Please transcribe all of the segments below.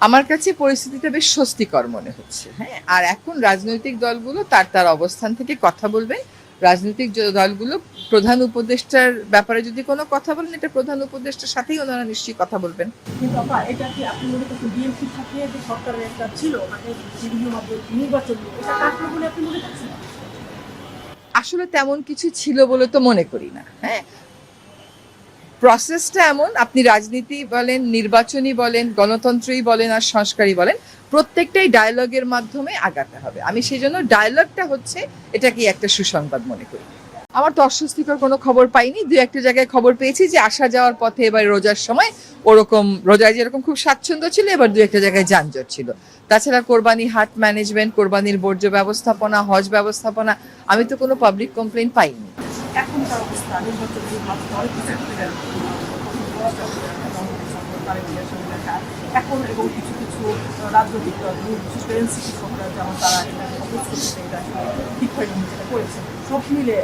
আমার কাছে পরিস্থিতিটা বেশ স্বস্তিকর মনে হচ্ছে হ্যাঁ? আর এখন রাজনৈতিক দলগুলো তার তার অবস্থান থেকে কথা বলবেন রাজনৈতিক দলগুলো প্রধান উপদেষ্টার ব্যাপারে যদি কোনো কথা বলেন এটা প্রধান উপদেষ্টার সাথেই ওনারা নিশ্চয়ই কথা বলবেন। কিন্তু আপা এটা কি আপনি মনে করছেন বিএনপি থাকে যে সরকারের একটা ছিল মানে বিভিন্ন নির্বাচন এটা কাটলো বলে আপনি মনে করছেন? আসলে তেমন কিছু ছিল বলে তো মনে করি না হ্যাঁ? প্রসেসটা এমন, আপনি রাজনীতি বলেন, নির্বাচনী বলেন, গণতন্ত্রই বলেন আর সংস্কারই বলেন, প্রত্যেকটাই ডায়ালগের মাধ্যমে আগাতে হবে। আমি সেই জন্য ডায়ালগটা হচ্ছে এটাকে একটা সুসংবাদ মনে করি। আমার তো অস্বস্তিকর কোনো খবর পাইনি, দু একটা জায়গায় খবর পেয়েছি যে আসা যাওয়ার পথে এবার রোজার সময় ওরকম, রোজায় যেরকম খুব স্বাচ্ছন্দ্য ছিল, এবার দু একটা জায়গায় যানজট ছিল। তাছাড়া কোরবানি হাট ম্যানেজমেন্ট কোরবানির বর্জ্য ব্যবস্থাপনা, হজ ব্যবস্থাপনা, আমি তো কোনো পাবলিক কমপ্লেন পাইনি। অবস্থা জিয়ার সঙ্গে দেখা। এখন এবং কিছু কিছু রাজনৈতিক যেমন তারা সব মিলে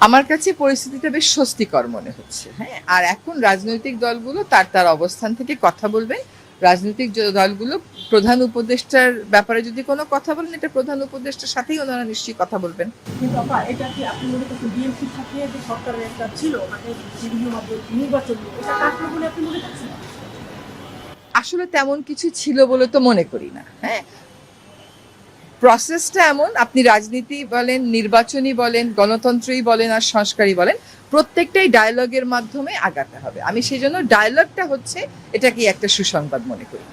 আমার কাছে পরিস্থিতিটা বেশ স্বস্তিকর মনে হচ্ছে হ্যাঁ? আর এখন রাজনৈতিক দলগুলো তার তার অবস্থান থেকে কথা বলবেন রাজনৈতিক দলগুলো প্রধান উপদেষ্টার ব্যাপারে যদি কোনো কথা বলেন এটা প্রধান উপদেষ্টার সাথেই ওনারা নিশ্চয়ই কথা বলবেন। কিন্তু আপা এটা কি আপনি মনে করছেন বিএনপি থাকে যে সরকারের একটা ছিল মানে বিভিন্ন নির্বাচন এটা কাটলো বলে আপনি মনে করছেন? আসলে তেমন কিছু ছিল বলে তো মনে করি না হ্যাঁ? প্রসেসটা এমন আপনি রাজনীতি বলেন নির্বাচনী বলেন গণতন্ত্রই বলেন আর সংস্কারই বলেন প্রত্যেকটাই ডায়লগের মাধ্যমে আগাতে হবে। আমি সেই জন্য ডায়লগটা হচ্ছে এটাকেই একটা সুসংবাদ মনে করি।